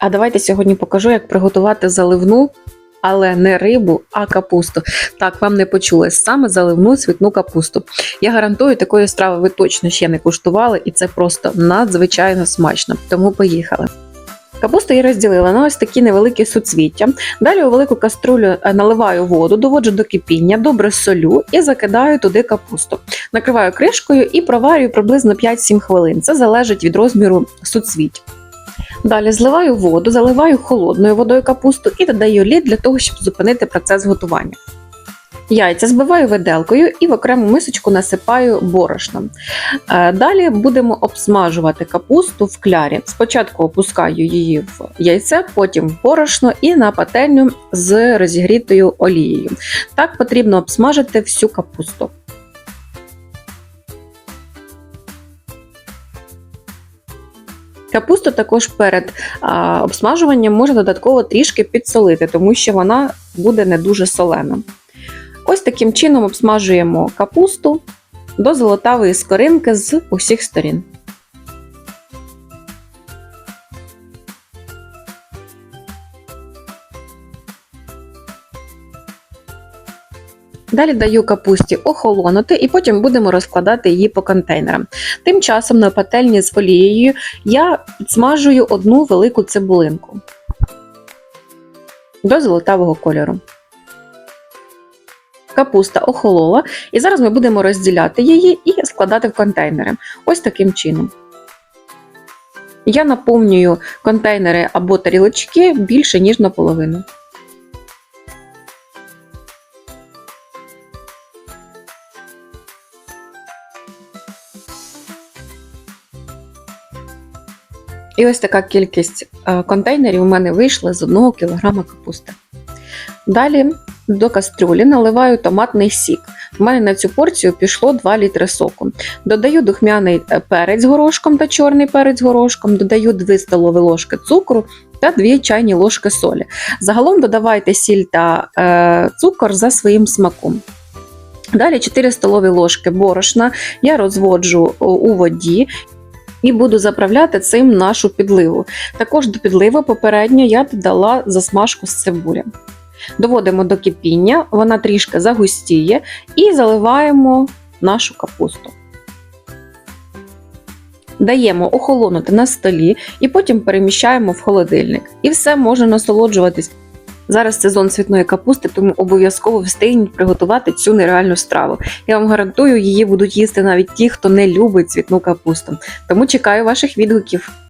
А давайте сьогодні покажу, як приготувати заливну, але не рибу, а капусту. Так, вам не почулось саме заливну цвітну капусту. Я гарантую, такої страви ви точно ще не куштували, і це просто надзвичайно смачно. Тому поїхали. Капусту я розділила на ось такі невеликі суцвіття. Далі у велику каструлю е, наливаю воду, доводжу до кипіння, добре солю і закидаю туди капусту. Накриваю кришкою і проварюю приблизно 5-7 хвилин. Це залежить від розміру суцвіть. Далі зливаю воду, заливаю холодною водою капусту і додаю лід для того, щоб зупинити процес готування. Яйця збиваю виделкою і в окрему мисочку насипаю борошном. Е, Далі будемо обсмажувати капусту в клярі. Спочатку опускаю її в яйце, потім в борошно і на пательню з розігрітою олією. Так потрібно обсмажити всю капусту. Капусту також перед а, обсмажуванням можна додатково трішки підсолити, тому що вона буде не дуже солена. Ось таким чином обсмажуємо капусту до золотавої скоринки з усіх сторін. Далі даю капусті охолонути і потім будемо розкладати її по контейнерам. Тим часом на пательні з олією я підсмажую одну велику цибулинку до золотавого кольору. Капуста охолола, і зараз ми будемо розділяти її і складати в контейнери. Ось таким чином. Я наповнюю контейнери або тарілочки більше, ніж наполовину. І ось така кількість е, контейнерів у мене вийшла з 1 кг капусти. Далі до кастрюлі наливаю томатний сік. У мене на цю порцію пішло 2 літри соку. Додаю духмяний е, перець горошком та чорний перець горошком, додаю 2 столові ложки цукру та 2 чайні ложки солі. Загалом додавайте сіль та е, цукор за своїм смаком. Далі 4 столові ложки борошна я розводжу у воді і буду заправляти цим нашу підливу. Також до підливи попередньо я додала засмажку з цибулі. Доводимо до кипіння, вона трішки загустіє і заливаємо нашу капусту. Даємо охолонути на столі і потім переміщаємо в холодильник. І все можна насолоджуватись. Зараз сезон цвітної капусти, тому обов'язково встигніть приготувати цю нереальну страву. Я вам гарантую, її будуть їсти навіть ті, хто не любить цвітну капусту. Тому чекаю ваших відгуків.